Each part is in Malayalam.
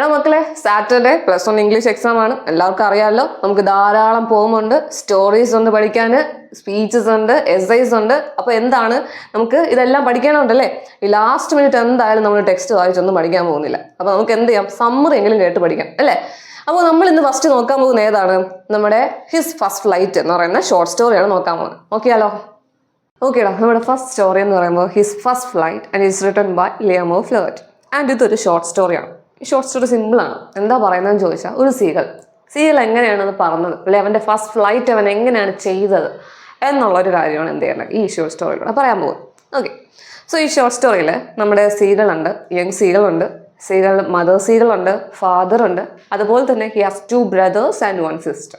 എടാ മക്കളെ Saturday plus one English exam ആണ്. എല്ലാവർക്കും അറിയാമല്ലോ നമുക്ക് ധാരാളം പോകുന്നുണ്ട് സ്റ്റോറീസ് ഉണ്ട് പഠിക്കാൻ സ്പീച്ചസ് ഉണ്ട് എസ്ഐസ് ഉണ്ട്. അപ്പോൾ എന്താണ്? നമുക്ക് ഇതെല്ലാം പഠിക്കാനുണ്ടല്ലേ ഈ ലാസ്റ്റ് മിനിറ്റ് എന്തായാലും നമ്മൾ ടെക്സ്റ്റ് വായിച്ചൊന്നും പഠിക്കാൻ പോകുന്നില്ല. അപ്പോൾ നമുക്ക് എന്ത് ചെയ്യാം? സമ്മറി എങ്കിലും കേട്ട് പഠിക്കാം അല്ലേ? അപ്പോൾ നമ്മൾ ഇന്ന് ഫസ്റ്റ് നോക്കാൻ പോകുന്ന ഏതാണ്? നമ്മുടെ ഹിസ് ഫസ്റ്റ് ഫ്ലൈറ്റ് എന്ന് പറയുന്ന ഷോർട്ട് സ്റ്റോറിയാണ് നോക്കാൻ പോകുന്നത്. നോക്കിയാലോ? ഓക്കേടാ നമ്മുടെ ഫസ്റ്റ് സ്റ്റോറി എന്ന് പറയുമ്പോൾ his first flight and is written by Liam O'Flaherty and ഇതൊരു ഷോർട്ട് സ്റ്റോറിയാണ് ഈ ഷോർട്ട് സ്റ്റോറി സിമ്പിളാണ് എന്താ പറയുന്നതെന്ന് ചോദിച്ചാൽ ഒരു സീകൾ സീകൾ എങ്ങനെയാണ് അത് പറഞ്ഞത്? അല്ലെ അവന്റെ ഫസ്റ്റ് ഫ്ലൈറ്റ് അവൻ എങ്ങനെയാണ് ചെയ്തത്? എന്നുള്ളൊരു കാര്യമാണ് എന്ത് ചെയ്യുന്നത് ഈ ഷോർട്ട് സ്റ്റോറിയിലൂടെ പറയാൻ പോകുന്നത്. ഓക്കെ സോ ഈ ഷോർട്ട് സ്റ്റോറിയിൽ നമ്മുടെ സീകളുണ്ട് യങ് സീകളുണ്ട് സീകൾ മദർ സീകളുണ്ട് ഫാദർ ഉണ്ട്. അതുപോലെ തന്നെ he has two brothers and one sister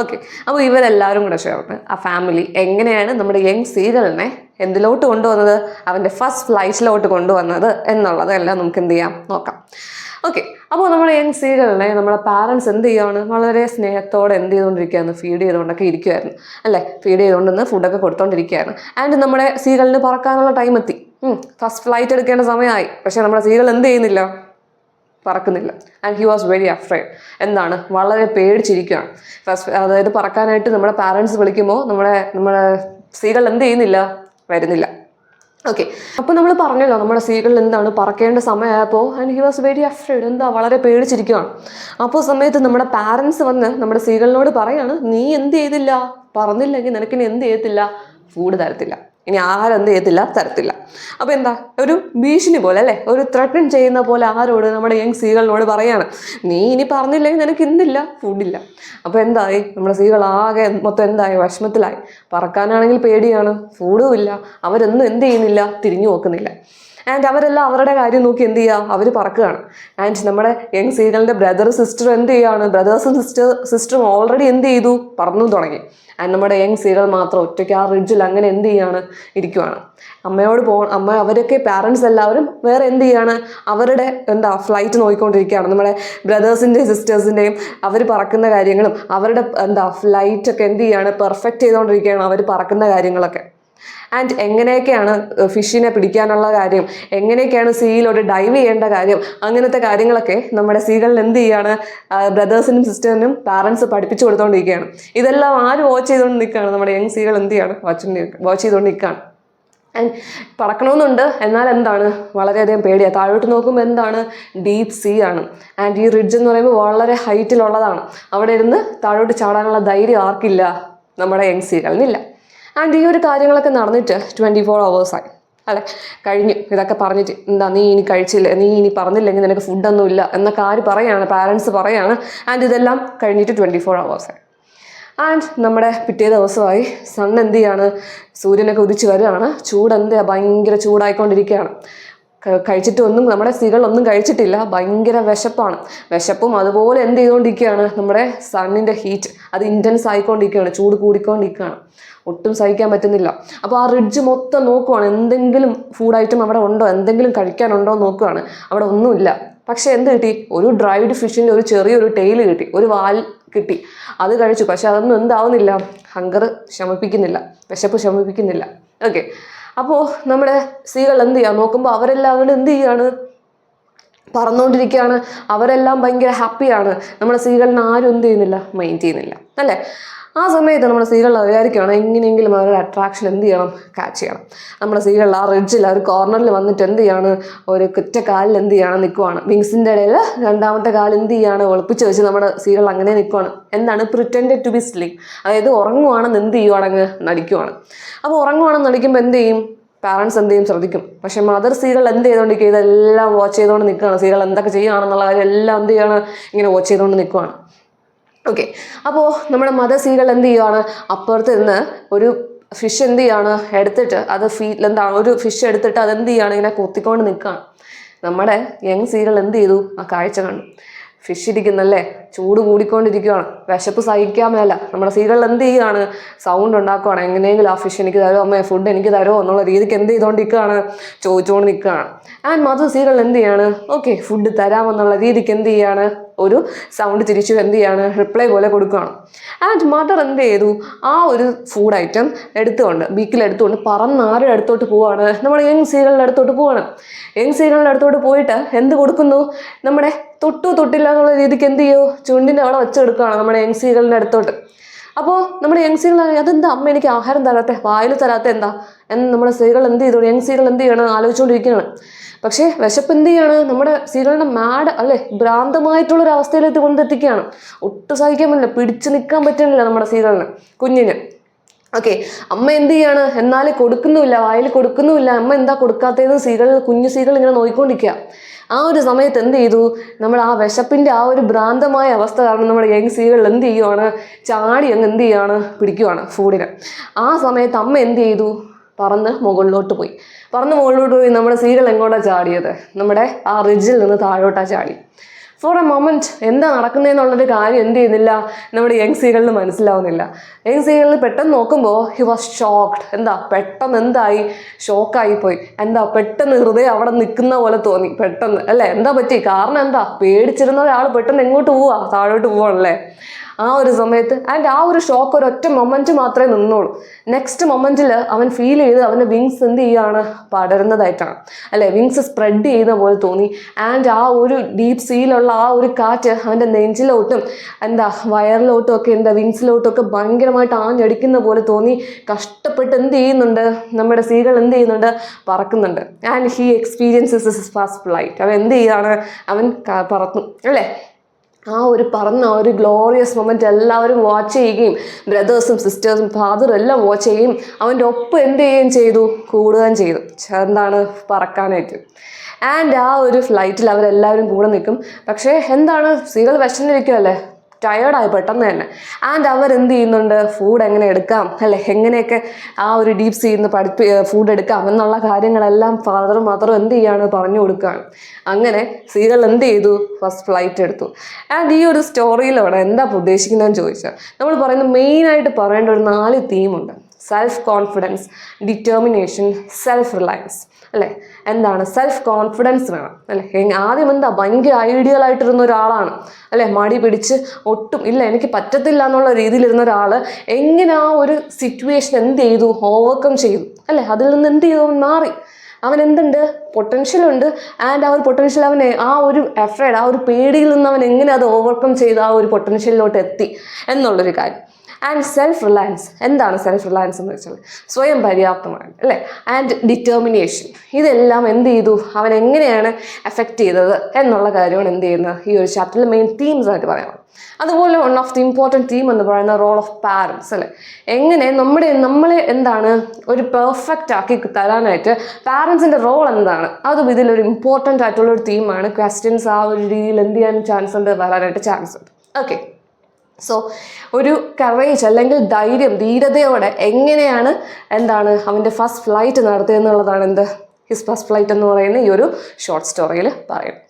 okay അപ്പോൾ ഇവരെല്ലാവരും കൂടെ ചേർന്ന് ആ ഫാമിലി എങ്ങനെയാണ് നമ്മുടെ യങ് സീകളിനെ എന്തിലോട്ട് കൊണ്ടുവന്നത്? അവന്റെ ഫസ്റ്റ് ഫ്ലൈറ്റിലോട്ട് കൊണ്ടുവന്നത് എന്നുള്ളതെല്ലാം നമുക്ക് എന്ത് ചെയ്യാം? നോക്കാം. ഓക്കെ അപ്പോൾ നമ്മൾ യങ് സീകളിനെ നമ്മുടെ പാരൻസ് എന്ത് ചെയ്യുകയാണ് വളരെ സ്നേഹത്തോടെ എന്ത് ചെയ്തുകൊണ്ടിരിക്കുകയാണ്? ഫീഡ് ചെയ്തുകൊണ്ടൊക്കെ ഇരിക്കുമായിരുന്നു അല്ലേ? ഫീഡ് ചെയ്തുകൊണ്ടിരുന്ന് ഫുഡൊക്കെ കൊടുത്തോണ്ടിരിക്കുകയാണ്. ആൻഡ് നമ്മുടെ സീകളിന് പറക്കാനുള്ള ടൈം എത്തി. ഫസ്റ്റ് ഫ്ലൈറ്റ് എടുക്കേണ്ട സമയമായി. പക്ഷേ നമ്മുടെ സീകൾ എന്ത് ചെയ്യുന്നില്ല? പറക്കുന്നില്ല. And he was very afraid എന്താണ്? വളരെ പേടിച്ചിരിക്കുകയാണ്. ഫസ്റ്റ് അതായത് പറക്കാനായിട്ട് നമ്മുടെ പാരൻസ് വിളിക്കുമ്പോൾ നമ്മുടെ നമ്മുടെ സീരിയൽ എന്ത് ചെയ്യുന്നില്ല? വരുന്നില്ല. ഓക്കെ അപ്പോൾ നമ്മൾ പറഞ്ഞല്ലോ നമ്മുടെ സ്ത്രീകളിൽ എന്താണ് പറക്കേണ്ട സമയമായപ്പോൾ and he was very afraid എന്താ വളരെ പേടിച്ചിരിക്കുകയാണ് അപ്പോൾ സമയത്ത് നമ്മുടെ പാരൻസ് വന്ന് നമ്മുടെ സ്ത്രീകളിനോട് പറയാണ് നീ എന്ത് ചെയ്തില്ല? പറഞ്ഞില്ലെങ്കിൽ നിനക്കിനി എന്ത് ചെയ്യത്തില്ല? ഫുഡ് തരത്തില്ല. ഇനി ആരും എന്ത് ചെയ്യത്തില്ല തരത്തില്ല. അപ്പോൾ എന്താ? ഒരു ഭീഷണി പോലെ അല്ലേ? ഒരു ത്രട്ടൺ ചെയ്യുന്ന പോലെ ആരോട് നമ്മുടെ യങ് സ്ത്രീകളിനോട് പറയാണ്. നീ ഇനി പറഞ്ഞില്ലെങ്കിൽ നിനക്ക് ഇന്നില്ല ഫുഡില്ല അപ്പോൾ എന്തായി? നമ്മുടെ സ്ത്രീകൾ ആകെ മൊത്തം എന്തായി? വിഷമത്തിലായി. പറക്കാനാണെങ്കിൽ പേടിയാണ് ഫുഡും ഇല്ല. അവരൊന്നും എന്ത് ചെയ്യുന്നില്ല തിരിഞ്ഞു നോക്കുന്നില്ല. ആൻഡ് അവരെല്ലാം അവരുടെ കാര്യം നോക്കി എന്ത് ചെയ്യുക അവർ പറക്കുകയാണ്. ആൻഡ് നമ്മുടെ യങ് സീഗലിന്റെ ബ്രദർ സിസ്റ്റർ എന്ത് ചെയ്യുകയാണ് ബ്രദേഴ്സും സിസ്റ്റർ സിസ്റ്ററും ഓൾറെഡി എന്ത് ചെയ്തു? പറന്നു തുടങ്ങി. ആൻഡ് നമ്മുടെ യങ് സീരിയൽ മാത്രം ഒറ്റയ്ക്ക് ആ റിഡ്ജിൽ അങ്ങനെ എന്ത് ചെയ്യാണ്? ഇരിക്കുവാണ്. അമ്മയോട് പോ അമ്മ അവരൊക്കെ പാരൻസ് എല്ലാവരും വേറെ എന്ത് ചെയ്യാണ്? അവരുടെ എന്താ ഫ്ലൈറ്റ് നോക്കിക്കൊണ്ടിരിക്കുകയാണ് നമ്മുടെ ബ്രദേഴ്സിന്റെയും സിസ്റ്റേഴ്സിന്റെയും അവർ പറക്കുന്ന കാര്യങ്ങളും അവരുടെ എന്താ ഫ്ലൈറ്റൊക്കെ എന്ത് ചെയ്യാണ്? പെർഫെക്റ്റ് ചെയ്തുകൊണ്ടിരിക്കുകയാണ് അവർ പറക്കുന്ന കാര്യങ്ങളൊക്കെ. ആൻഡ് എങ്ങനെയൊക്കെയാണ് ഫിഷിനെ പിടിക്കാനുള്ള കാര്യം എങ്ങനെയൊക്കെയാണ് സീയിലോട്ട് ഡൈവ് ചെയ്യേണ്ട കാര്യം അങ്ങനത്തെ കാര്യങ്ങളൊക്കെ നമ്മുടെ സീകളിൽ എന്ത് ചെയ്യാണ് ബ്രദേഴ്സിനും സിസ്റ്റേഴ്സിനും പാരൻസ് പഠിപ്പിച്ചു കൊടുത്തുകൊണ്ടിരിക്കുകയാണ് ഇതെല്ലാം ആര് വാച്ച് ചെയ്തുകൊണ്ട് നിൽക്കുകയാണ് നമ്മുടെ യങ് സീകൾ എന്ത് ചെയ്യാണ്? വാച്ച് വാച്ച് ചെയ്തുകൊണ്ട് നിൽക്കുകയാണ് ആൻഡ് പറക്കണമെന്നുണ്ട് എന്നാൽ എന്താണ്? വളരെയധികം പേടിയാ. താഴോട്ട് നോക്കുമ്പോൾ എന്താണ്? ഡീപ്പ് സീ ആണ്. ആൻഡ് ഈ റിഡ്ജ് എന്ന് പറയുമ്പോൾ വളരെ ഹൈറ്റിലുള്ളതാണ് അവിടെ ഇരുന്ന് താഴോട്ട് ചാടാനുള്ള ധൈര്യം ആർക്കില്ല? നമ്മുടെ യങ് സീകളിനില്ല ആൻഡ് ഈ ഒരു കാര്യങ്ങളൊക്കെ നടന്നിട്ട് ട്വന്റി ഫോർ അവേഴ്സായി അല്ലെ? കഴിഞ്ഞു. ഇതൊക്കെ പറഞ്ഞിട്ട് എന്താ നീ ഇനി കഴിച്ചില്ല? നീ ഇനി പറഞ്ഞില്ലെങ്കിൽ നിനക്ക് ഫുഡൊന്നും ഇല്ല എന്നൊക്കെ ആര് പറയാണ്? പാരൻസ് പറയാണ്. ആൻഡ് ഇതെല്ലാം കഴിഞ്ഞിട്ട് ട്വന്റി ഫോർ അവേഴ്സായി ആൻഡ് നമ്മുടെ പിറ്റേ ദിവസമായി സൺ എന്ത് ചെയ്യാണ്? സൂര്യനൊക്കെ ഉദിച്ച് വരികയാണ് ചൂട് എന്താ ഭയങ്കര ചൂടായിക്കൊണ്ടിരിക്കുകയാണ്. കഴിച്ചിട്ടൊന്നും നമ്മുടെ സ്ത്രീകളൊന്നും കഴിച്ചിട്ടില്ല. ഭയങ്കര വിശപ്പാണ്. വിശപ്പും അതുപോലെ എന്ത് ചെയ്തുകൊണ്ടിരിക്കുകയാണ് നമ്മുടെ സണ്ണിന്റെ ഹീറ്റ് അത് ഇന്റൻസ് ആയിക്കൊണ്ടിരിക്കുകയാണ് ചൂട് കൂടിക്കൊണ്ടിരിക്കുകയാണ് ഒട്ടും സഹിക്കാൻ പറ്റുന്നില്ല. അപ്പോൾ ആ റിഡ്ജ് മൊത്തം നോക്കുവാണ്. എന്തെങ്കിലും ഫുഡ് ഐറ്റം അവിടെ ഉണ്ടോ? എന്തെങ്കിലും കഴിക്കാനുണ്ടോ എന്ന് നോക്കുവാണ്. അവിടെ ഒന്നുമില്ല. പക്ഷേ എന്ത് കിട്ടി? ഒരു ഡ്രൈഡ് ഫിഷിന്റെ ഒരു ചെറിയൊരു ടെയിൽ കിട്ടി. ഒരു വാൽ കിട്ടി. അത് കഴിച്ചു. പക്ഷെ അതൊന്നും എന്താവുന്നില്ല. ഹങ്കർ ശമിപ്പിക്കുന്നില്ല. വിശപ്പ് ശമിപ്പിക്കുന്നില്ല. ഓക്കെ അപ്പോൾ നമ്മുടെ സ്ത്രീകൾ എന്ത് ചെയ്യുക നോക്കുമ്പോൾ അവരെല്ലാവരും എന്ത് ചെയ്യാണ്? പറന്നുകൊണ്ടിരിക്കുകയാണ് അവരെല്ലാം ഭയങ്കര ഹാപ്പിയാണ് നമ്മുടെ സ്ത്രീകളിനെ ആരും എന്ത് ചെയ്യുന്നില്ല? മൈൻഡ് ചെയ്യുന്നില്ല. അല്ലേ? ആ സമയത്ത് നമ്മുടെ സ്ത്രീകളിൽ വിചാരിക്കുകയാണ് എങ്ങനെയെങ്കിലും അവരുടെ അട്രാക്ഷൻ എന്ത് ചെയ്യണം? കാച്ച് ചെയ്യണം. നമ്മുടെ സ്ത്രീകളിൽ ആ റിഡ്ജിൽ ആ ഒരു കോർണറിൽ വന്നിട്ട് എന്ത് ചെയ്യാണ്? ഒരു കുറ്റ കാലിൽ എന്ത് ചെയ്യണം? നിൽക്കുവാണ് വിങ്സിന്റെ ഇടയിൽ രണ്ടാമത്തെ കാലിൽ എന്ത് ചെയ്യാണ്? ഒളിപ്പിച്ച് വെച്ച് നമ്മുടെ സ്ത്രീകൾ അങ്ങനെ നിൽക്കുവാണ് എന്താണ്? പ്രിറ്റൻഡ് ടു ബി സ്ലീപ് അതായത് ഉറങ്ങുവാണെന്ന് എന്ത് ചെയ്യുവാണെങ്കിൽ നടിക്കുവാണ്. അപ്പോൾ ഉറങ്ങുവാണെന്ന് നടിക്കുമ്പോൾ എന്ത് ചെയ്യും? പാരൻസ് എന്ത് ചെയ്യും? ശ്രദ്ധിക്കും. പക്ഷേ മദർ സ്ത്രീകൾ എന്ത് ചെയ്തുകൊണ്ടിരിക്കുക ഇതെല്ലാം വാച്ച് ചെയ്തുകൊണ്ട് നിൽക്കുകയാണ്. സ്ത്രീകൾ എന്തൊക്കെ ചെയ്യുകയാണെന്നുള്ള കാര്യം എല്ലാം എന്ത് ചെയ്യാണ്? ഇങ്ങനെ വാച്ച് ചെയ്തുകൊണ്ട് നിൽക്കുവാണ്. ഓക്കെ അപ്പോൾ നമ്മുടെ മദർ സ്ത്രീകൾ എന്ത് ചെയ്യുകയാണ് അപ്പുറത്ത് നിന്ന് ഒരു ഫിഷ് എന്ത് ചെയ്യാണ് എടുത്തിട്ട് അത് ഫീൽ എന്താണ് ഒരു ഫിഷ് എടുത്തിട്ട് അത് എന്ത് ചെയ്യാണ് ഇങ്ങനെ കൊത്തിക്കൊണ്ട് നിൽക്കുകയാണ്. നമ്മുടെ യങ് സീകൾ എന്ത് ചെയ്തു? ആ കാഴ്ച കണ്ടു. ഫിഷ് ഇരിക്കുന്നല്ലേ? ചൂട് കൂടിക്കൊണ്ടിരിക്കുകയാണ് വിശപ്പ് സഹിക്കാൻ മേല. നമ്മുടെ സീകൾ എന്ത് ചെയ്യുകയാണ് സൗണ്ട് ഉണ്ടാക്കുകയാണ് എങ്ങനെയെങ്കിലും ആ ഫിഷ് എനിക്ക് തരുമോ? അമ്മേ ഫുഡ് എനിക്ക് തരുമോ? എന്നുള്ള രീതിക്ക് എന്ത് ചെയ്തുകൊണ്ട് നിൽക്കുകയാണ് ചോദിച്ചുകൊണ്ട് നിൽക്കുകയാണ്. ആൻഡ് മധു സീകൾ എന്ത് ചെയ്യാണ്? ഓക്കെ ഫുഡ് തരാമെന്നുള്ള രീതിക്ക് എന്ത് ചെയ്യാണ്? ഒരു സൗണ്ട് തിരിച്ചു എന്ത് ചെയ്യാണ്? റിപ്ലൈ പോലെ കൊടുക്കുകയാണ്. ആൻഡ് മദർ എന്ത് ചെയ്തു? ആ ഒരു ഫുഡ് ഐറ്റം എടുത്തുകൊണ്ട് ബീക്കിൽ എടുത്തുകൊണ്ട് പറന്ന് ആരുടെ അടുത്തോട്ട് പോവാണ്? നമ്മുടെ യങ് സീകളുടെ അടുത്തോട്ട് പോവാണ്. യങ് സീകളുടെ അടുത്തോട്ട് പോയിട്ട് എന്ത് കൊടുക്കുന്നു? നമ്മുടെ തൊട്ടു തൊട്ടില്ല എന്നുള്ള രീതിക്ക് എന്ത് ചെയ്യുമോ ചുണ്ടിന്റെ അവിടെ വെച്ചെടുക്കുകയാണ് നമ്മുടെ യങ് സീരിയലിന്റെ അടുത്തോട്ട്. അപ്പോൾ നമ്മുടെ യങ് സീകൾ അതെന്താ? അമ്മ എനിക്ക് ആഹാരം തരാത്തെ വായിൽ തരാത്ത എന്താ? എന്ന് നമ്മുടെ സ്ത്രീകൾ എന്ത് ചെയ്തു? യങ് സീകൾ എന്ത് ചെയ്യണം ആലോചിച്ചുകൊണ്ടിരിക്കുകയാണ്. പക്ഷേ വിശപ്പ് എന്ത് ചെയ്യാണ്? നമ്മുടെ സ്ത്രീകളുടെ മാഡ് അല്ലെ? ഭ്രാന്തമായിട്ടുള്ളൊരു അവസ്ഥയിലേക്ക് കൊണ്ടെത്തിക്കുകയാണ്. ഒട്ടും സഹിക്കാൻ പറ്റില്ല. പിടിച്ചു നിൽക്കാൻ പറ്റുന്നില്ല നമ്മുടെ സ്ത്രീകളിന് കുഞ്ഞിന്. ഓക്കെ അമ്മ എന്ത് ചെയ്യാണ്? എന്നാൽ കൊടുക്കുന്നുമില്ല വായിൽ കൊടുക്കുന്നുമില്ല. അമ്മ എന്താ കൊടുക്കാത്തതെന്ന് സീകൾ കുഞ്ഞു സീകൾ ഇങ്ങനെ നോക്കിക്കൊണ്ടിരിക്കുക ആ ഒരു സമയത്ത് എന്ത് ചെയ്തു? നമ്മൾ ആ വിശപ്പിന്റെ ആ ഒരു ഭ്രാന്തമായ അവസ്ഥ കാരണം നമ്മുടെ യങ് സീകൾ എന്ത് ചെയ്യുവാണ്? ചാടി അങ്ങ് എന്ത് ചെയ്യുകയാണ് പിടിക്കുവാണ് ഫൂഡിന് ആ സമയത്ത് അമ്മ എന്ത് ചെയ്തു? പറന്ന് മുകളിലോട്ട് പോയി. പറന്ന് മുകളിലോട്ട് പോയി. നമ്മുടെ സീകൾ എങ്ങോട്ടാണ് ചാടിയത്? നമ്മുടെ ആ റിഡ്ജിൽ നിന്ന് താഴോട്ടാണ് ചാടി. ഫോർ എ മൊമെന്റ് എന്താ നടക്കുന്നതെന്നുള്ളൊരു കാര്യം എന്ത് ചെയ്യുന്നില്ല? നമ്മുടെ യങ് സീകളിൽ മനസ്സിലാവുന്നില്ല. യങ് സീകളിൽ പെട്ടെന്ന് നോക്കുമ്പോൾ ഹി വാസ് ഷോക്ക്ഡ് എന്താ പെട്ടെന്ന് എന്തായി? ഷോക്കായി പോയി. എന്താ പെട്ടെന്ന് ഹൃദയം അവിടെ നിൽക്കുന്ന പോലെ തോന്നി പെട്ടെന്ന്. അല്ലേ? എന്താ പറ്റി? കാരണം എന്താ? പേടിച്ചിരുന്ന ഒരാൾ പെട്ടെന്ന് എങ്ങോട്ട് പോവാ? താഴോട്ട് പോവാണല്ലേ? ആ ഒരു സമയത്ത് ആൻഡ് ആ ഒരു ഷോക്ക് ഒരു ഒറ്റ മൊമെന്റ് മാത്രമേ നിന്നുള്ളൂ. നെക്സ്റ്റ് മൊമെന്റിൽ അവൻ ഫീൽ ചെയ്ത് അവന്റെ വിങ്സ് എന്ത് ചെയ്യുകയാണ് പടരുന്നതായിട്ടാണ്. അല്ലേ? വിങ്സ് സ്പ്രെഡ് ചെയ്യുന്ന പോലെ തോന്നി. ആൻഡ് ആ ഒരു ഡീപ് സീയിലുള്ള ആ ഒരു കാറ്റ് അവന്റെ നെഞ്ചിലോട്ടും എന്താ വയറിലോട്ടും ഒക്കെ എന്താ വിങ്സിലോട്ടും ഒക്കെ ഭയങ്കരമായിട്ട് ആഞ്ഞടിക്കുന്ന പോലെ തോന്നി. കഷ്ടപ്പെട്ട് എന്ത് ചെയ്യുന്നുണ്ട്? നമ്മുടെ സീകൾ എന്ത് ചെയ്യുന്നുണ്ട്? പറക്കുന്നുണ്ട്. And he experiences fast flight അവൻ എന്ത് ചെയ്യാണ്? അവൻ പറന്നു. അല്ലേ? ആ ഒരു പറന്ന ഒരു ഗ്ലോറിയസ് മൊമെന്റ് എല്ലാവരും വാച്ച് ചെയ്യുകയും ബ്രദേഴ്സും സിസ്റ്റേഴ്സും ഫാദറും എല്ലാം വാച്ച് ചെയ്യുകയും അവന്റെ ഒപ്പം എന്ത് ചെയ്യുകയും ചെയ്തു? കൂടുകയും ചെയ്തു. എന്താണ് പറക്കാനായിട്ട്? ആൻഡ് ആ ഒരു ഫ്ലൈറ്റിൽ അവരെല്ലാവരും കൂടെ നിൽക്കും. പക്ഷേ എന്താണ്? സ്ത്രീകൾ വിശന്നിരിക്കുമല്ലേ ടയേർഡായി പെട്ടെന്ന് തന്നെ. ആൻഡ് അവർ എന്ത് ചെയ്യുന്നുണ്ട്? ഫുഡ് എങ്ങനെ എടുക്കാം? അല്ലെ? എങ്ങനെയൊക്കെ ആ ഒരു ഡീപ് സീന്ന് പഠിപ്പി ഫുഡ് എടുക്കാം? എന്നുള്ള കാര്യങ്ങളെല്ലാം ഫാദർ മാത്രം എന്ത് ചെയ്യാണ്? പറഞ്ഞു കൊടുക്കുകയാണ്. അങ്ങനെ സ്ത്രീകൾ എന്ത് ചെയ്തു? ഫസ്റ്റ് ഫ്ലൈറ്റ് എടുത്തു. ആൻഡ് ഈ ഒരു സ്റ്റോറിയിലൂടെ എന്താ ഉദ്ദേശിക്കുന്നതെന്ന് ചോദിച്ചാൽ നമ്മൾ പറയുന്നത് മെയിനായിട്ട് പറയേണ്ട ഒരു നാല് തീമുണ്ട് self confidence determination self reliance അല്ലേ? എന്താണ്? സെൽഫ് കോൺഫിഡൻസ് വേണം. അല്ലേ? ആദ്യം എന്താ? ഭയങ്കര ഐഡിയൽ ആയിട്ടിരുന്ന ഒരാളാണ്. അല്ലേ? മടി പിടിച്ച് ഒട്ടും ഇല്ല എനിക്ക് പറ്റത്തില്ല എന്നുള്ള രീതിയിലിരുന്ന ഒരാൾ എങ്ങനെ ആ ഒരു സിറ്റുവേഷൻ എന്ത് ചെയ്തു? ഓവർകം ചെയ്തു. അല്ലേ? അതിൽ നിന്ന് എന്ത് ചെയ്തു? അവൻ മാറി. അവൻ എന്തുണ്ട്? പൊട്ടൻഷ്യൽ ഉണ്ട്. ആൻഡ് ആ ഒരു പൊട്ടൻഷ്യൽ അവനെ ആ ഒരു എഫ്രൈഡ് ആ ഒരു പേടിയിൽ നിന്ന് അവൻ എങ്ങനെ അത് ഓവർകം ചെയ്ത് ആ ഒരു പൊട്ടൻഷ്യലിലോട്ട് എത്തി? എന്നുള്ളൊരു കാര്യം. ആൻഡ് സെൽഫ് റിലയൻസ് എന്താണ് സെൽഫ് റിലയൻസ് എന്ന് വെച്ചാൽ സ്വയം പര്യാപ്തമാണ് അല്ലേ? ആൻഡ് ഡിറ്റർമിനേഷൻ ഇതെല്ലാം എന്ത് ചെയ്തു? അവൻ എങ്ങനെയാണ് എഫക്റ്റ് ചെയ്തത് എന്നുള്ള കാര്യമാണ് എന്ത് ചെയ്യുന്നത്? ഈ ഒരു ചാപ്റ്ററിൽ മെയിൻ തീംസ് ആയിട്ട് പറയാം അതുപോലെ one of the important theme എന്ന് പറയുന്ന റോൾ ഓഫ് പാരൻസ് അല്ലേ? എങ്ങനെ നമ്മുടെ നമ്മളെ എന്താണ് ഒരു പെർഫെക്റ്റ് ആക്കി തരാനായിട്ട് പാരൻസിന്റെ റോൾ എന്താണ്? അതും ഇതിലൊരു ഇമ്പോർട്ടന്റ് ആയിട്ടുള്ള ഒരു തീമാണ് ക്വസ്റ്റ്യൻസ് ആ ഒരു രീതിയിൽ എന്ത് ചെയ്യാൻ ചാൻസ് ഉണ്ട്? വരാനായിട്ട് ചാൻസ് ഉണ്ട്. ഓക്കെ സോ ഒരു കറേജ് അല്ലെങ്കിൽ ധൈര്യം ധീരതയോടെ എങ്ങനെയാണ് എന്താണ് അവന്റെ ഫസ്റ്റ് ഫ്ലൈറ്റ് നടത്തിയെന്നുള്ളതാണ് എന്ത്? ഹിസ് ഫസ്റ്റ് ഫ്ലൈറ്റ് എന്ന് പറയുന്ന ഈ ഒരു ഷോർട്ട് സ്റ്റോറിയിൽ പറയുന്നത്.